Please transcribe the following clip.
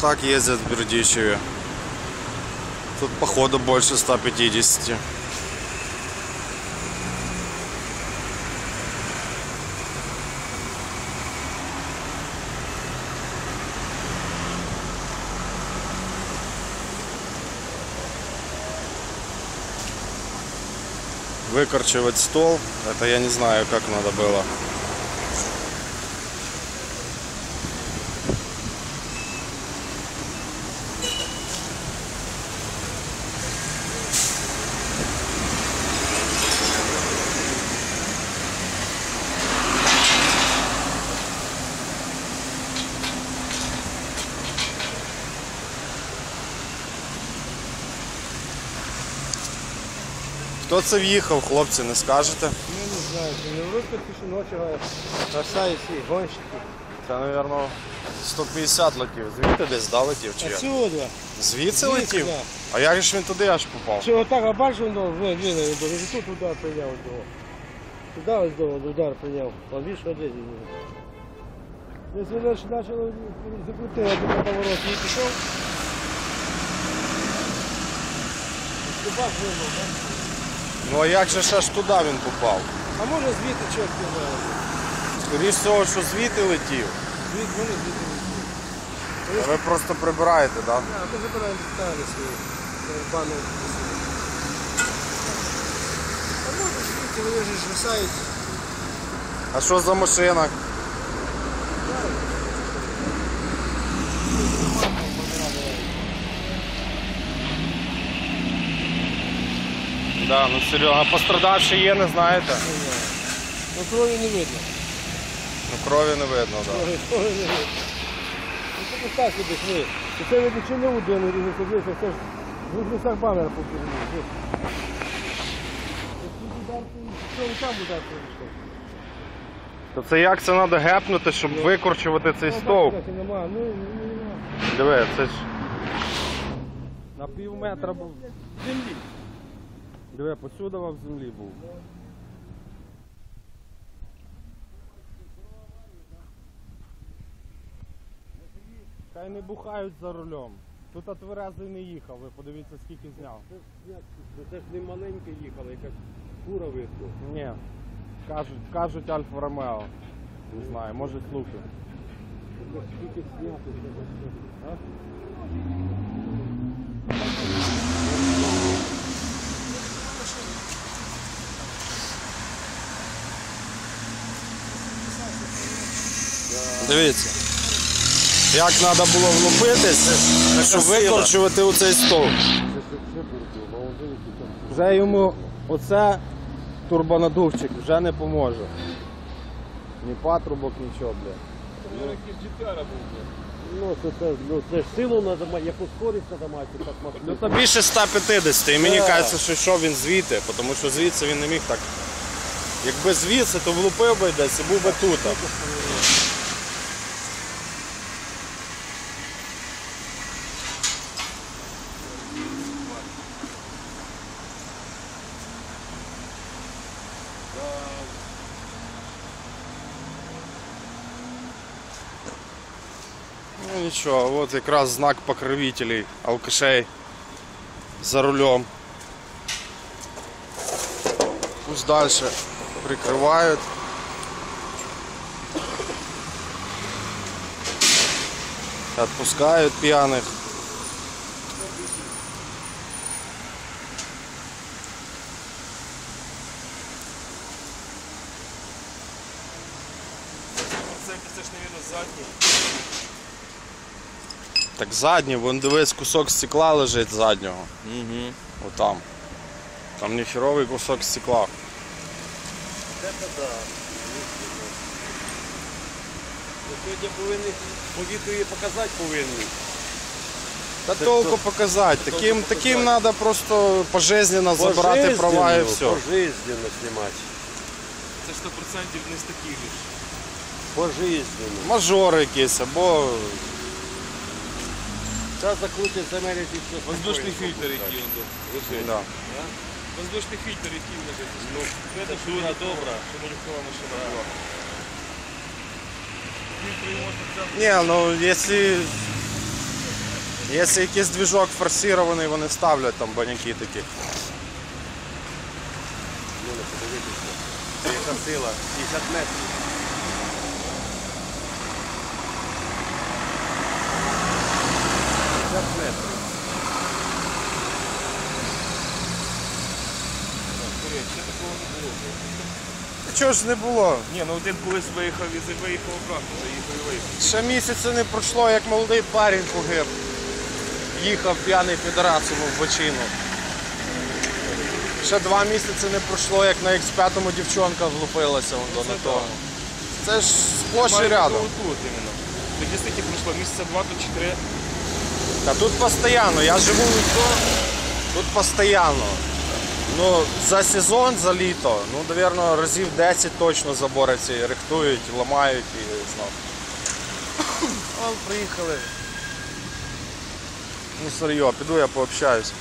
Так ездят в Бердичеве. Тут походу больше 150. Выкорчевать стол, это я не знаю, как надо было. Хто це в'їхав, хлопці, не скажете? Ну не знаю, це не вроде пише ночі, красавиці, гонщики. Це, мабуть, 150 летів. Звідти десь да, летів чи як? Отсюда. Звідси летів? да. А як ж він туди аж попав? Що отак, а бачиш, він до ви, він, він, він, тут удар прийняв до. Туди ось до удар прийняв. А більше один. Якщо він почав закрутити на поворот і пішов. Ступак вирвав, так? Ну а як же ж аж туди він попав? А може звідти чорт не. Скоріше всього, що звідти летів. Звідти вони звідти. А ви просто прибираєте, так? Да? А, ми забираємо деталі свої. Пану. А може звідти вони ж висають. А що за машина? Да, ну Серега, пострадавши є, не знаєте. Ну крові не видно. Ну крові не видно, так. Да. Крові, крові не видно. Ну це так собі ми. Це видно, чи не один різниця, подивися, це ж в. Що і там удар прийшов? То це як це треба гепнути, щоб викорчувати цей стовп? Нема, ну, ну, нема. Диви, це ж на пів метра був. Землі. Диви, посюди в землі був. Хай не бухають за рулем. Тут отверезий не їхав, ви подивіться скільки зняв. Це ж не маленьке їхало, якась фура видно. Ні. Кажуть, кажуть Альфа Ромео. Не знаю, може слухай. Скільки зняти, а? Дивіться. Як треба було влупитись, щоб викорчувати оцей стовп. Вже йому оце турбонадувчик вже не поможе. Ні патрубок, нічого, бля. Ну, це, це, ну, це ж силу треба мати, яку скорість треба мати, так Ну машину. то більше 150, і мені Так. кажеться, що йшов він звідти, тому що звідси він не міг так. Якби звідси, то влупив би десь і був би тут. Ну нічого, от якраз знак покровителей алкашей за рулем. Пусть дальше прикрывают. Отпускают пьяных. Це. Так задній, вон дивись, кусок стекла лежить заднього. Угу. Отам. Там ніхеровий кусок стекла. Сьогодні повинні по відео показати повинні. Та толку показати. Таким, таким треба просто пожизненно забрати права і все. Пожизненно знімати. Це 100% не з таких ж. Пожизненно. Мажори якісь або Зараз закрутять замерять і все. Воздушний фільтр, який он лежить. да. Воздушний фільтр, який лежить. Ну, це дуже добре, що манюкова машина була. Не, ну если Якщо якийсь двіжок форсирований, вони ставлять там баняки такі. Ну, подивитися. Це яка сила? 50 метрів. метрів. Ще такого не було. Чого ж не було? Ні, ну один колись виїхав і виїхав обратно, заїхав і виїхав. Ще місяця не пройшло, як молодий парень погиб. Їхав п'яний підрацом в бочину. Ще два місяці не пройшло, як на X5 дівчонка влупилася вон до на так. того. Це ж сплошь і рядом. Тут іменно. Тоді скільки пройшло? Місяця два то чи три. Та тут постійно, я живу тут постійно. Ну, за сезон, за літо, ну, напевно, разів 10 точно забори ці рихтують, ламають і знов. О, приїхали. Ну, серйозно, піду я пообщаюсь.